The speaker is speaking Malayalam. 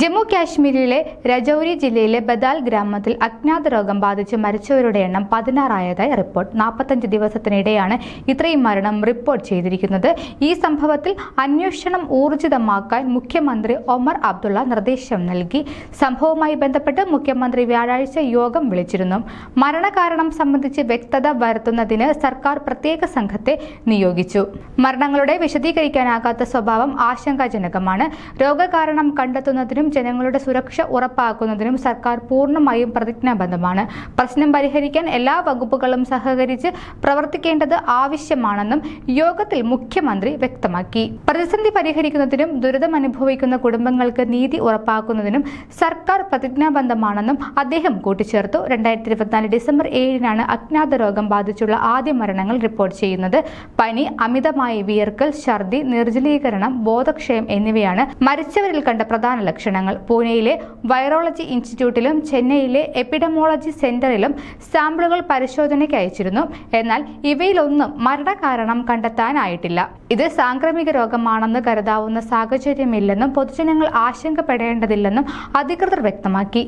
ജമ്മു കാശ്മീരിലെ രജൌരി ജില്ലയിലെ ബദാൽ ഗ്രാമത്തിൽ അജ്ഞാത രോഗം ബാധിച്ച് മരിച്ചവരുടെ എണ്ണം പതിനാറായതായി റിപ്പോർട്ട്. നാൽപ്പത്തഞ്ച് ദിവസത്തിനിടെയാണ് ഇത്രയും മരണം റിപ്പോർട്ട് ചെയ്തിരിക്കുന്നത്. ഈ സംഭവത്തിൽ അന്വേഷണം ഊർജിതമാക്കാൻ മുഖ്യമന്ത്രി ഒമർ അബ്ദുള്ള നിർദ്ദേശം നൽകി. സംഭവവുമായി ബന്ധപ്പെട്ട് മുഖ്യമന്ത്രി വ്യാഴാഴ്ച യോഗം വിളിച്ചിരുന്നു. മരണകാരണം സംബന്ധിച്ച് വ്യക്തത വരുത്തുന്നതിന് സർക്കാർ പ്രത്യേക സംഘത്തെ നിയോഗിച്ചു. മരണങ്ങളുടെ വിശദീകരിക്കാനാകാത്ത സ്വഭാവം ആശങ്കാജനകമാണ്. രോഗകാരണം കണ്ടെത്തുന്നതിനും ജനങ്ങളുടെ സുരക്ഷ ഉറപ്പാക്കുന്നതിനും സർക്കാർ പൂർണമായും പ്രതിജ്ഞാബദ്ധമാണ്. പ്രശ്നം പരിഹരിക്കാൻ എല്ലാ വകുപ്പുകളും സഹകരിച്ച് പ്രവർത്തിക്കേണ്ടത് ആവശ്യമാണെന്നും യോഗത്തിൽ മുഖ്യമന്ത്രി വ്യക്തമാക്കി. പ്രതിസന്ധി പരിഹരിക്കുന്നതിനും ദുരിതം അനുഭവിക്കുന്ന കുടുംബങ്ങൾക്ക് നീതി ഉറപ്പാക്കുന്നതിനും സർക്കാർ പ്രതിജ്ഞാബദ്ധമാണെന്നും അദ്ദേഹം കൂട്ടിച്ചേർത്തു. രണ്ടായിരത്തി ഇരുപത്തിനാല് ഡിസംബർ ഏഴിനാണ് അജ്ഞാത രോഗം ബാധിച്ചുള്ള ആദ്യ മരണങ്ങൾ റിപ്പോർട്ട് ചെയ്യുന്നത്. പനി അമിതമായി വിയർക്കൽ ഛർദി നിർജലീകരണം ബോധക്ഷയം എന്നിവയാണ് മരിച്ചവരിൽ കണ്ട പ്രധാന ലക്ഷണങ്ങൾ പൂനെയിലെ വൈറോളജി ഇൻസ്റ്റിറ്റ്യൂട്ടിലും ചെന്നൈയിലെ എപ്പിഡമോളജി സെന്ററിലും സാമ്പിളുകൾ പരിശോധനയ്ക്ക് അയച്ചിരുന്നു. എന്നാൽ ഇവയിലൊന്നും മരണകാരണം കണ്ടെത്താനായിട്ടില്ല. ഇത് സാംക്രമിക രോഗമാണെന്ന് കരുതാവുന്ന സാഹചര്യമില്ലെന്നും പൊതുജനങ്ങൾ ആശങ്കപ്പെടേണ്ടതില്ലെന്നും അധികൃതർ വ്യക്തമാക്കി.